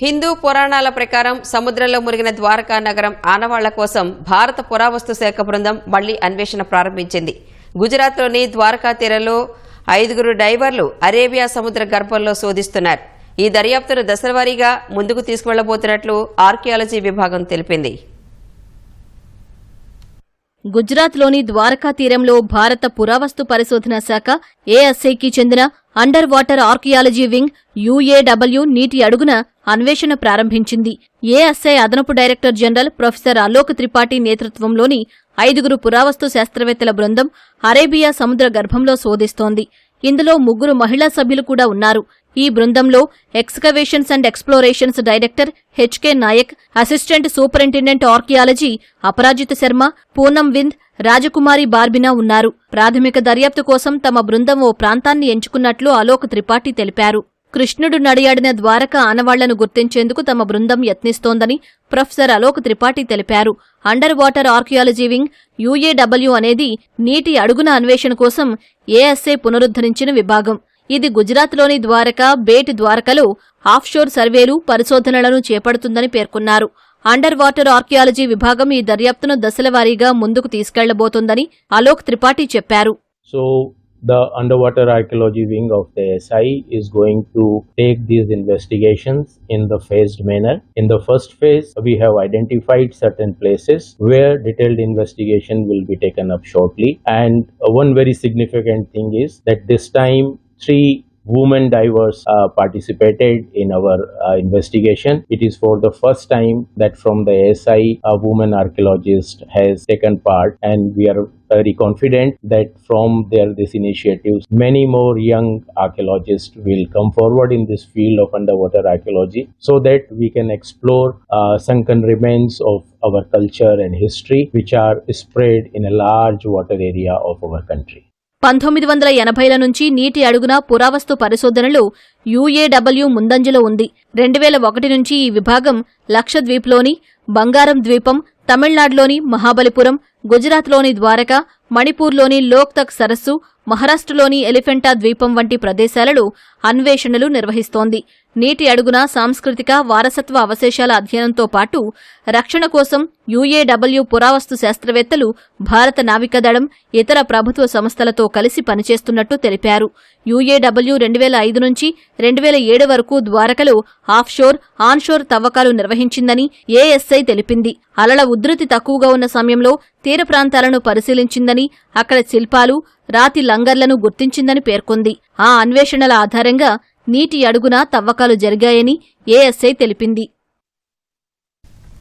హిందూ పురాణాల ప్రకారం సముద్రంలో మురిగిన ద్వారకా నగరం ఆనవాళ్ళ కోసం భారత పురావస్తు శాఖ బృందం మళ్ళీ అన్వేషణ ప్రారంభించింది. గుజరాత్లోని ద్వారకా తీరంలో ఐదుగురు డైవర్లు అరేబియా సముద్ర గర్భంలో శోధిస్తున్నారు. ఈ దర్యాప్తును దశలవారీగా ముందుకు తీసుకువెళ్ళబోతున్నట్లు ఆర్కియాలజీ విభాగం తెలిపింది. గుజరాత్లోని ద్వారకా తీరంలో భారత పురావస్తు పరిశోధన శాఖ ఏఎస్ఐకి చెందిన under water archaeology wing UAW నీటి అడుగున అన్వేషణ ప్రారంభించింది. ఏఎస్ఐ అదనపు director general professor Alok Tripathi నేతృత్వంలోని ఐదుగురు పురావస్తు శాస్త్రవేత్తల బృందం అరేబియా సముద్ర గర్భంలో శోధిస్తోంది. ఇందులో ముగ్గురు మహిళా సభ్యులు కూడా ఉన్నారు. ఈ బృందంలో excavations and explorations director HK Nayak assistant superintendent archaeology Aparajita Sharma Poonam Vind Rajkumari Barbina ఉన్నారు. ప్రాథమిక దర్యాప్తు కోసం తమ బృందం ఓ ప్రాంతాన్ని ఎంచుకున్నట్లు అలోక్ త్రిపాఠి తెలిపారు. కృష్ణుడు నడియాడిన ద్వారక ఆనవాళ్ళను గుర్తించేందుకు తమ బృందం యత్నిస్తోందని ప్రొఫెసర్ అలోక్ త్రిపాఠి తెలిపారు. Under water archaeology wing UAW అనేది నీటి అడుగున అన్వేషణ కోసం ఏఎస్ఏ పునరుద్ధరించిన విభాగం. ఇది గుజరాత్లోని ద్వారకా బేట్ ద్వారకలో ఆఫ్షోర్ సర్వేలు పరిశోధనలను చేపడుతుందని పేర్కొన్నారు అండర్ వాటర్ ఆర్కియాలజీ విభాగం ఈ దర్యాప్తును దశలవారీగా ముందుకు తీసుకెళ్ళబోతోందని అలోక్ త్రిపాఠి చెప్పారు So the underwater archaeology wing of the SI is going to take these investigations in the phased manner. In the first phase, we have identified certain places where detailed investigation will be taken up shortly. And one very significant thing is that this time three women divers uh, participated in our uh, investigation. It is for the first time that from the SI, a woman archaeologist has taken part, and we are very confident that from their these initiatives, many more young archaeologists will come forward in this field of underwater archaeology, so that we can explore uh, sunken remains of our culture and history, which are spread in a large water area of our country. పంతొమ్మిది వందల ఎనభైల నుంచి నీటి అడుగున పురావస్తు పరిశోధనలు యూఏడబ్ల్యూ ముందంజలో ఉంది. రెండు వేల ఒకటి నుంచి ఈ విభాగం లక్షద్వీప్లోని బంగారం ద్వీపం తమిళనాడులోని మహాబలిపురం గుజరాత్లోని ద్వారక మణిపూర్లోని లోక్తక్ సరస్సు మహారాష్ట్రలోని ఎలిఫెంటా ద్వీపం వంటి ప్రదేశాలలో అన్వేషణలు నిర్వహిస్తోంది. నీటి అడుగున సాంస్కృతిక వారసత్వ అవశేషాల అధ్యయనంతో పాటు రక్షణ కోసం యూఏడబ్ల్యూ పురావస్తు శాస్త్రవేత్తలు భారత నావికాదళం ఇతర ప్రభుత్వ సంస్థలతో కలిసి పనిచేస్తున్నట్టు తెలిపారు. యుఏడబ్ల్యూ రెండు వేల ఐదు నుంచి రెండు వేల ఏడు వరకు ద్వారకలో ఆఫ్షోర్ ఆన్షోర్ తవ్వకాలు నిర్వహించిందని ఏఎస్ఐ తెలిపింది. అలల ఉధృతి తక్కువగా ఉన్న సమయంలో తీర ప్రాంతాలను పరిశీలించిందని అక్కడ శిల్పాలు రాతి లంగర్లను గుర్తించిందని పేర్కొంది. ఆ అన్వేషణల ఆధారంగా నీటి అడుగున తవ్వకాలు జరిగాయని ఏఎస్ఐ తెలిపింది.